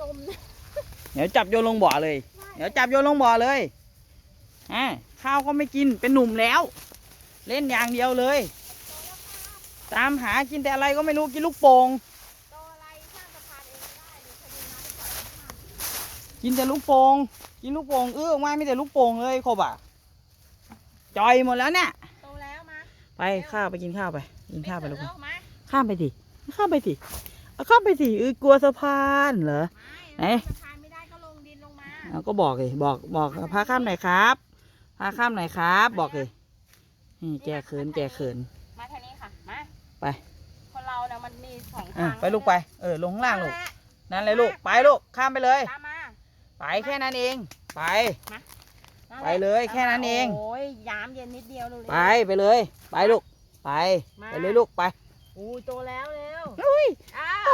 จมนะเดี๋ยวจับโยนลงบ่อเลย เดี๋ยวจับโยนลงบ่อเลยอ่าข้าวก็ไม่กินเป็นหนุ่มแล้ว เล่นอย่างเดียวเลย ตามหากินแต่อะไรก็ไม่รู้กินลูกโป่งโตอะไรสร้างสะพานเองไม่ได้เลยคดีน้ำไปก่อนกินแต่ลูกโป่งกินลูกโป่งเออออกมาไม่แต่ลูกโป่งเลยครบอะจอยหมดแล้วเนี่ยโตแล้วมาไปข้าวไปกินข้าวไปกินข้าวไปลูกเอมาข้ามไปสิข้ามไปสิ เอาข้ามไปสิเออกลัวสะพานเหรอ ไหนไม่สะพานไม่ได้ก็ลงดินลงมาเอาก็บอกเลยบอกบอกพาข้ามหน่อยครับพาข้ามหน่อยครับ บอกเลยนี่แกเขินแกเขิน มาทางนี้ค่ะ มาไป คนเราเนี่ยมันมีสองอะทางไปลูกไปเออลงข้างล่างลูกนั่นแหะนั่นเลยลูกไปลูกข้ามไปเลย ตามมาไปแค่นั้นเอง ไป นั่นแหะไปเลยแค่นั้นเอง โอ้ยยามเย็นนิดเดียวเลยไปไปเลย ไปลูกไปมาไปเลยลูกไป อู้ยโตแล้วเร็วอุ้ยอ้าโอ้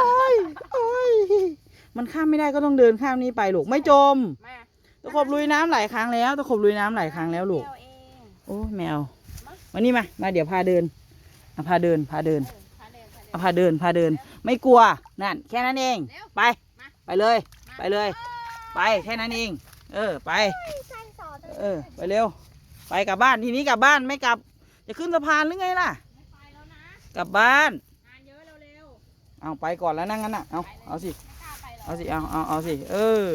ยโอ้ย มันข้ามไม่ได้ก็ต้องเดินข้ามนี้ไปลูกไม่จม มาตะขบลุยน้ำหลายครั้งแล้ว ตะขบลุยน้ำหลายครั้งแล้วลูก เดียเองโอ้ยแมวมานี่มา มาเดี๋ยวพาเดินอะพาเดิน พาเดินเออพาเดินพาเดิน เอาพาเดิน พาเดิน ไม่กลัว นั่น แค่นั้นเอง เร็วไป มา ไปเลยมาไปเลย ไป แค่นั้นเอง เออ ไปใจสอนเลยเออ ไปเร็ว ไปกลับบ้าน ทีนี้กลับบ้านไม่กลับ จะขึ้นสะพานหรือไงล่ะ ไม่ไปแล้วนะ กลับบ้าน งานเยอะเร็วเอาไปก่อนแล้วนั่งงั้นน่ะ เอาเอาสิ ๆ เอาสิ เอาเอาเอาสิ เออ